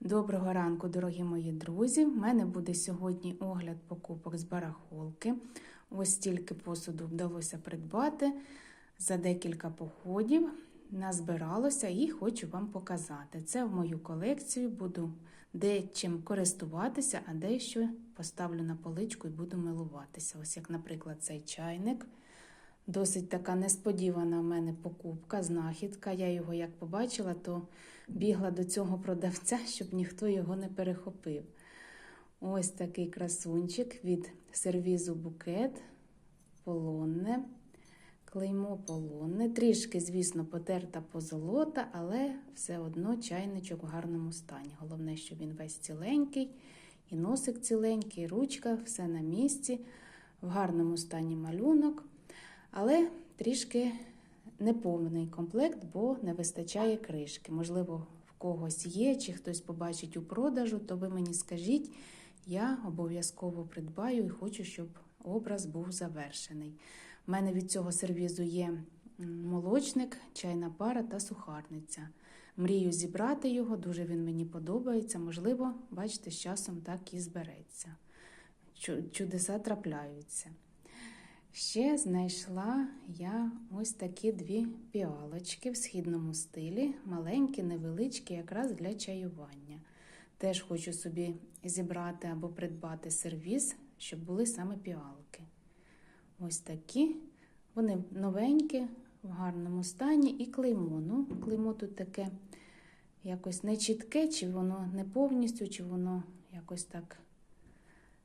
Доброго ранку, дорогі мої друзі! У мене буде сьогодні огляд покупок з барахолки. Ось стільки посуду вдалося придбати за декілька походів. Назбиралося і хочу вам показати. Це в мою колекцію, буду дечим користуватися, а дещо поставлю на поличку і буду милуватися. Ось як, наприклад, цей чайник. Досить така несподівана в мене покупка, знахідка. Я його як побачила, то бігла до цього продавця, щоб ніхто його не перехопив. Ось такий красунчик від сервізу букет, полонне, клеймо полонне. Трішки, звісно, потерта позолота, але все одно чайничок в гарному стані. Головне, що він весь ціленький, і носик ціленький, і ручка, все на місці, в гарному стані малюнок. Але трішки неповний комплект, бо не вистачає кришки. Можливо, в когось є, чи хтось побачить у продажу, то ви мені скажіть, я обов'язково придбаю і хочу, щоб образ був завершений. У мене від цього сервізу є молочник, чайна пара та сухарниця. Мрію зібрати його, дуже він мені подобається. Можливо, бачите, з часом так і збереться. Чудеса трапляються. Ще знайшла я ось такі дві піалочки в східному стилі, маленькі, невеличкі, якраз для чаювання. Теж хочу собі зібрати або придбати сервіз, щоб були саме піалки. Ось такі. Вони новенькі, в гарному стані, і клеймо. Ну, клеймо тут таке якось не чітке, чи воно не повністю, чи воно якось так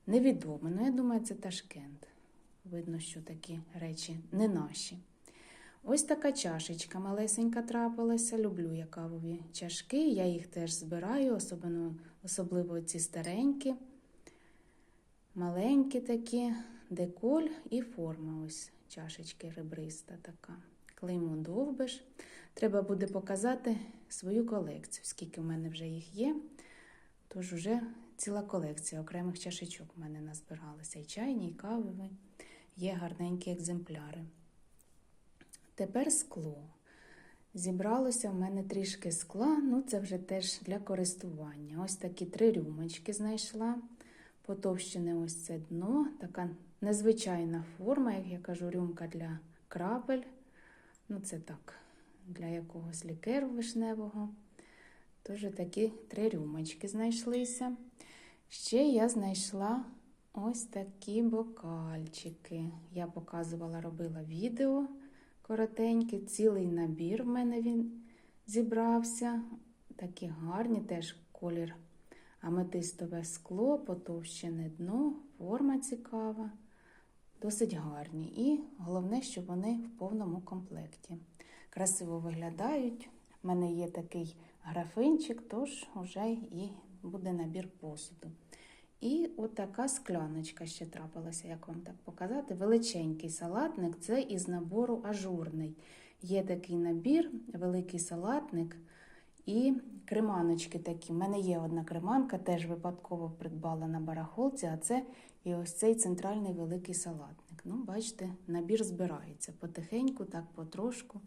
невідоме. Ну, я думаю, це Ташкент. Видно, що такі речі не наші. Ось така чашечка малесенька трапилася. Люблю я кавові чашки. Я їх теж збираю, особливо, особливо ці старенькі, маленькі такі, деколь і форма. Ось чашечки ребриста така. Клеймо довбиш. Треба буде показати свою колекцію, скільки в мене вже їх є. Тож вже ціла колекція окремих чашечок в мене назбиралася. І чайні, і кавові. Є гарненькі екземпляри. Тепер скло. Зібралося в мене трішки скла, ну це вже теж для користування. Ось такі три рюмочки знайшла. Потовщене ось це дно, така незвичайна форма, як я кажу, рюмка для крапель. Ну, це так, для якогось лікеру вишневого. Тож такі три рюмочки знайшлися. Ще я знайшла ось такі бокальчики. Я показувала, робила відео коротеньке, цілий набір в мене він зібрався. Такі гарні, теж колір аметистове скло, потовщене дно, форма цікава, досить гарні. І головне, що вони в повному комплекті. Красиво виглядають. У мене є такий графинчик, тож вже і буде набір посуду. І отака скляночка ще трапилася, як вам так показати. Величенький салатник це із набору ажурний. Є такий набір, великий салатник і креманочки такі. У мене є одна креманка, теж випадково придбала на барахолці, а це і ось цей центральний великий салатник. Ну, бачите, набір збирається потихеньку, так потрошку,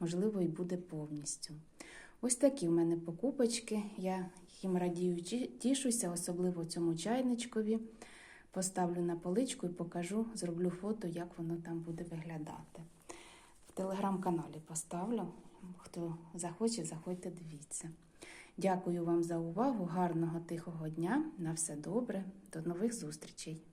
можливо, і буде повністю. Ось такі в мене покупочки. Я їм радію, тішуся, особливо цьому чайничкові. Поставлю на поличку і покажу, зроблю фото, як воно там буде виглядати. В телеграм-каналі поставлю. Хто захоче, заходьте, дивіться. Дякую вам за увагу, гарного тихого дня. На все добре, до нових зустрічей!